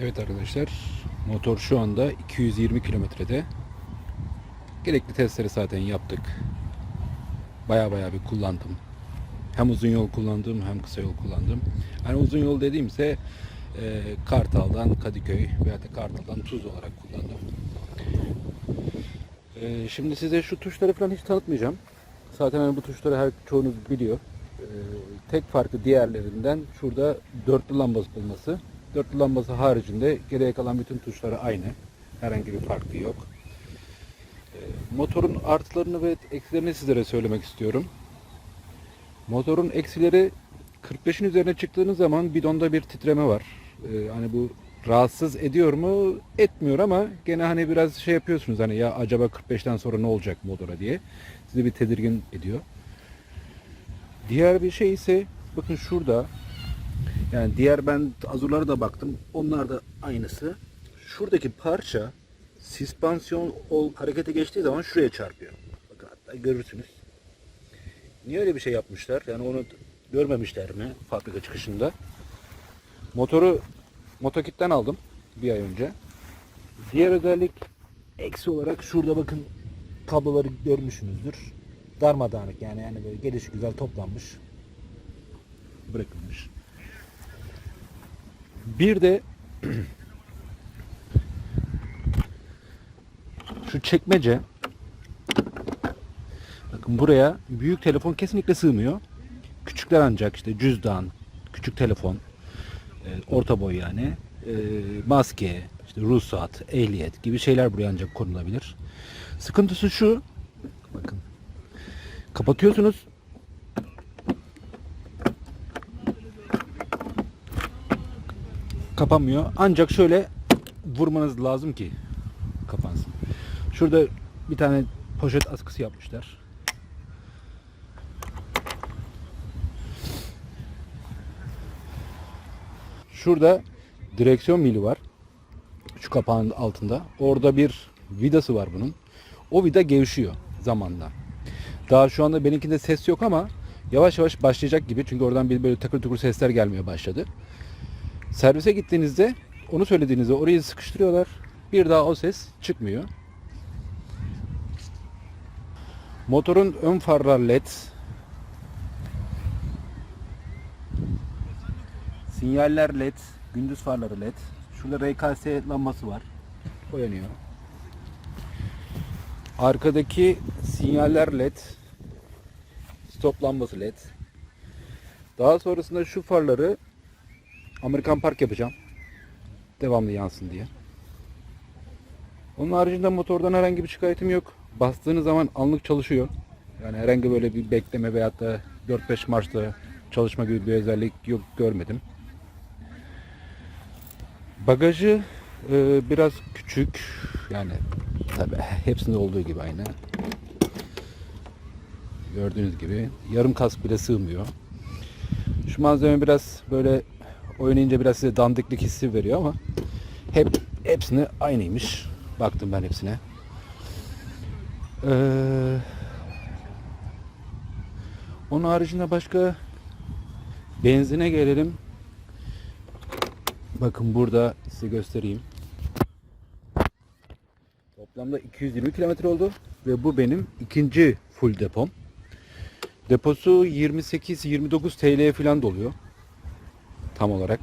Evet arkadaşlar motor şu anda 220 kilometrede. Gerekli testleri zaten yaptık. Baya baya bir kullandım. Hem uzun yol kullandım hem kısa yol kullandım. Hani uzun yol dediğimse e, Kartal'dan Kadıköy veya da Kartal'dan Tuz olarak kullandım. E, şimdi size şu tuşları falan hiç tanıtmayacağım. Zaten hani bu tuşları her çoğunuz biliyor. E, tek farkı diğerlerinden şurada dörtlü lambası bulması. Dörtlü lambası haricinde geriye kalan bütün tuşları aynı. Herhangi bir farkı yok. E, motorun artılarını ve eksilerini sizlere söylemek istiyorum. Motorun eksileri 45'in üzerine çıktığınız zaman bidonda bir titreme var. Ee, hani bu rahatsız ediyor mu? Etmiyor ama gene hani biraz şey yapıyorsunuz hani ya acaba 45'ten sonra ne olacak motora diye. Sizi bir tedirgin ediyor. Diğer bir şey ise bakın şurada yani diğer ben azurlara da baktım. Onlar da aynısı. Şuradaki parça süspansiyon ol, harekete geçtiği zaman şuraya çarpıyor. Bakın hatta görürsünüz. Niye öyle bir şey yapmışlar? Yani onu görmemişler mi fabrika çıkışında? Motoru Motokit'ten aldım bir ay önce. Diğer özellik eksi olarak şurada bakın kabloları görmüşsünüzdür. Darmadağınık yani yani böyle gelişi güzel toplanmış. Bırakılmış. Bir de şu çekmece Bakın buraya büyük telefon kesinlikle sığmıyor. Küçükler ancak işte cüzdan, küçük telefon, e, orta boy yani, e, maske, işte ruhsat, ehliyet gibi şeyler buraya ancak konulabilir. Sıkıntısı şu, bakın kapatıyorsunuz. Kapanmıyor. Ancak şöyle vurmanız lazım ki kapansın. Şurada bir tane poşet askısı yapmışlar. Şurada direksiyon mili var. Şu kapağın altında. Orada bir vidası var bunun. O vida gevşiyor zamanla. Daha şu anda benimkinde ses yok ama yavaş yavaş başlayacak gibi. Çünkü oradan bir böyle takır tukur sesler gelmeye başladı. Servise gittiğinizde onu söylediğinizde orayı sıkıştırıyorlar. Bir daha o ses çıkmıyor. Motorun ön farlar led. Sinyaller led. Gündüz farları led. Şurada RKS lambası var. O yanıyor. Arkadaki sinyaller led. Stop lambası led. Daha sonrasında şu farları Amerikan park yapacağım. Devamlı yansın diye. Onun haricinde motordan herhangi bir şikayetim yok. Bastığınız zaman anlık çalışıyor. Yani herhangi böyle bir bekleme veyahut da 4-5 marşta çalışma gibi bir özellik yok görmedim. Bagajı e, biraz küçük. Yani tabi hepsinde olduğu gibi aynı. Gördüğünüz gibi yarım kask bile sığmıyor. Şu malzeme biraz böyle oynayınca biraz size dandiklik hissi veriyor ama hep hepsini aynıymış. Baktım ben hepsine. Ee, onun haricinde başka benzine gelelim. Bakın burada size göstereyim. Toplamda 220 kilometre oldu ve bu benim ikinci full depom. Deposu 28-29 TL'ye falan doluyor. Tam olarak.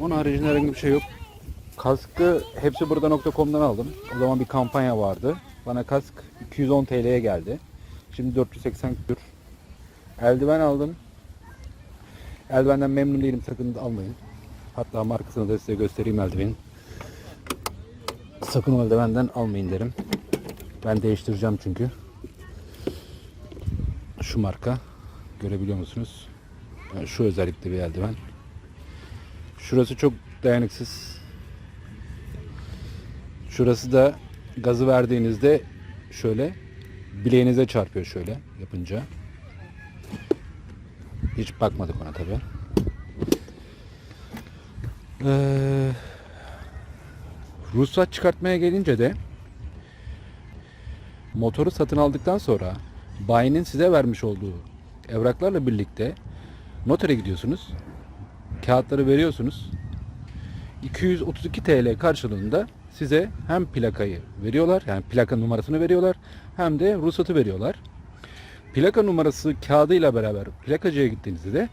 Onun haricinde herhangi bir şey yok. Kaskı hepsi burada.com'dan aldım. O zaman bir kampanya vardı. Bana kask 210 TL'ye geldi. Şimdi 480 küsür. Eldiven aldım. Eldivenden memnun değilim sakın almayın. Hatta markasını da size göstereyim eldivenin. Sakın o eldivenden almayın derim. Ben değiştireceğim çünkü. Şu marka. Görebiliyor musunuz? Yani şu özellikle bir eldiven. Şurası çok dayanıksız. Şurası da gazı verdiğinizde şöyle bileğinize çarpıyor şöyle yapınca. Hiç bakmadık ona tabi. Ee, ruhsat çıkartmaya gelince de motoru satın aldıktan sonra bayinin size vermiş olduğu evraklarla birlikte notere gidiyorsunuz. kağıtları veriyorsunuz. 232 TL karşılığında size hem plakayı veriyorlar yani plaka numarasını veriyorlar hem de ruhsatı veriyorlar. Plaka numarası kağıdıyla beraber plakacıya gittiğinizde de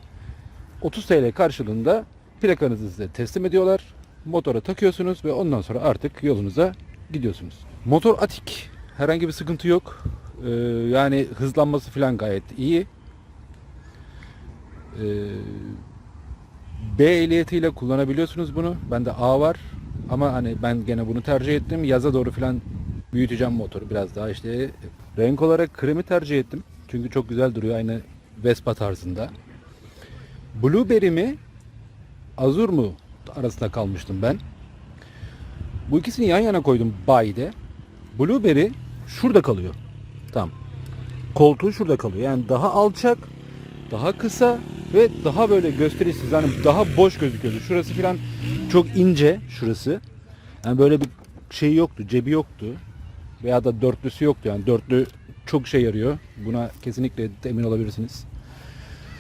30 TL karşılığında plakanızı size teslim ediyorlar. Motora takıyorsunuz ve ondan sonra artık yolunuza gidiyorsunuz. Motor atik. Herhangi bir sıkıntı yok. Ee, yani hızlanması falan gayet iyi. Ee, B ehliyetiyle kullanabiliyorsunuz bunu. Bende A var. Ama hani ben gene bunu tercih ettim. Yaza doğru falan büyüteceğim motoru biraz daha işte. Renk olarak kremi tercih ettim. Çünkü çok güzel duruyor aynı Vespa tarzında. Blueberry mi Azur mu arasında kalmıştım ben. Bu ikisini yan yana koydum bayide. Blueberry şurada kalıyor. Tamam. Koltuğu şurada kalıyor. Yani daha alçak, daha kısa ve daha böyle gösterişsiz. Hani daha boş gözüküyordu. Şurası falan çok ince şurası. Yani böyle bir şey yoktu, cebi yoktu. Veya da dörtlüsü yoktu. Yani dörtlü çok şey yarıyor. Buna kesinlikle emin olabilirsiniz.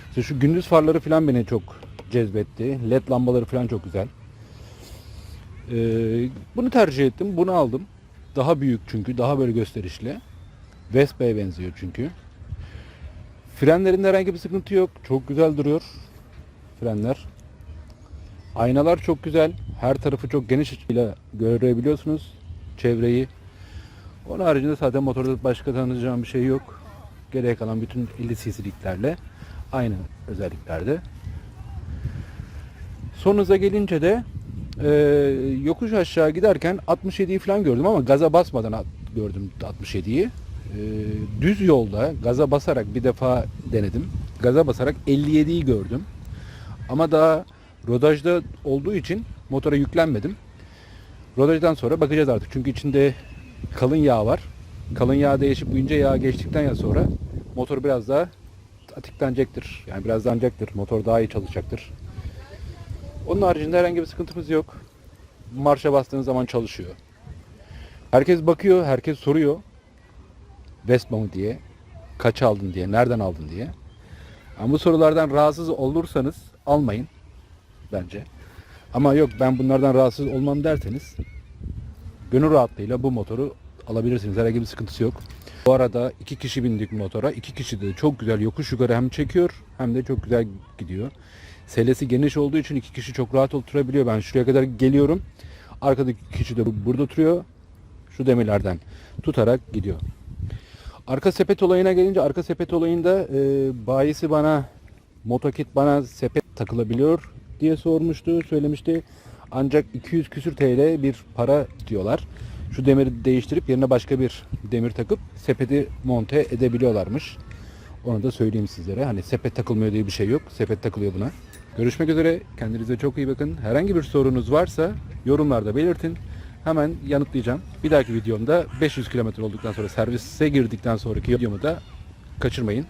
İşte şu gündüz farları falan beni çok cezbetti. LED lambaları falan çok güzel. Ee, bunu tercih ettim. Bunu aldım. Daha büyük çünkü. Daha böyle gösterişli. Vespa'ya benziyor çünkü. Frenlerinde herhangi bir sıkıntı yok. Çok güzel duruyor. Frenler. Aynalar çok güzel. Her tarafı çok geniş açıyla görebiliyorsunuz. Çevreyi. Onun haricinde zaten motorda başka tanıyacağım bir şey yok. Geriye kalan bütün 50 cc'liklerle aynı özelliklerde. Son gelince de e, yokuş aşağı giderken 67'yi falan gördüm ama gaza basmadan at- gördüm 67'yi. E, düz yolda gaza basarak bir defa denedim. Gaza basarak 57'yi gördüm. Ama daha rodajda olduğu için motora yüklenmedim. Rodajdan sonra bakacağız artık. Çünkü içinde kalın yağ var. Kalın yağ değişip ince yağ geçtikten sonra motor biraz daha atiklenecektir. Yani biraz danacaktır. Motor daha iyi çalışacaktır. Onun haricinde herhangi bir sıkıntımız yok. Marşa bastığınız zaman çalışıyor. Herkes bakıyor, herkes soruyor. Vespa diye, kaç aldın diye, nereden aldın diye. Ama bu sorulardan rahatsız olursanız almayın bence. Ama yok ben bunlardan rahatsız olmam derseniz gönül rahatlığıyla bu motoru alabilirsiniz. Herhangi bir sıkıntısı yok. Bu arada iki kişi bindik motora. İki kişi de çok güzel yokuş yukarı hem çekiyor hem de çok güzel gidiyor. Selesi geniş olduğu için iki kişi çok rahat oturabiliyor. Ben şuraya kadar geliyorum. Arkadaki kişi de bu- burada oturuyor. Şu demirlerden tutarak gidiyor. Arka sepet olayına gelince arka sepet olayında e, bayisi bana motokit bana sepet takılabiliyor diye sormuştu, söylemişti. Ancak 200 küsür TL bir para diyorlar. Şu demiri değiştirip yerine başka bir demir takıp sepeti monte edebiliyorlarmış. Onu da söyleyeyim sizlere. Hani sepet takılmıyor diye bir şey yok. Sepet takılıyor buna. Görüşmek üzere. Kendinize çok iyi bakın. Herhangi bir sorunuz varsa yorumlarda belirtin. Hemen yanıtlayacağım. Bir dahaki videomda 500 kilometre olduktan sonra servise girdikten sonraki videomu da kaçırmayın.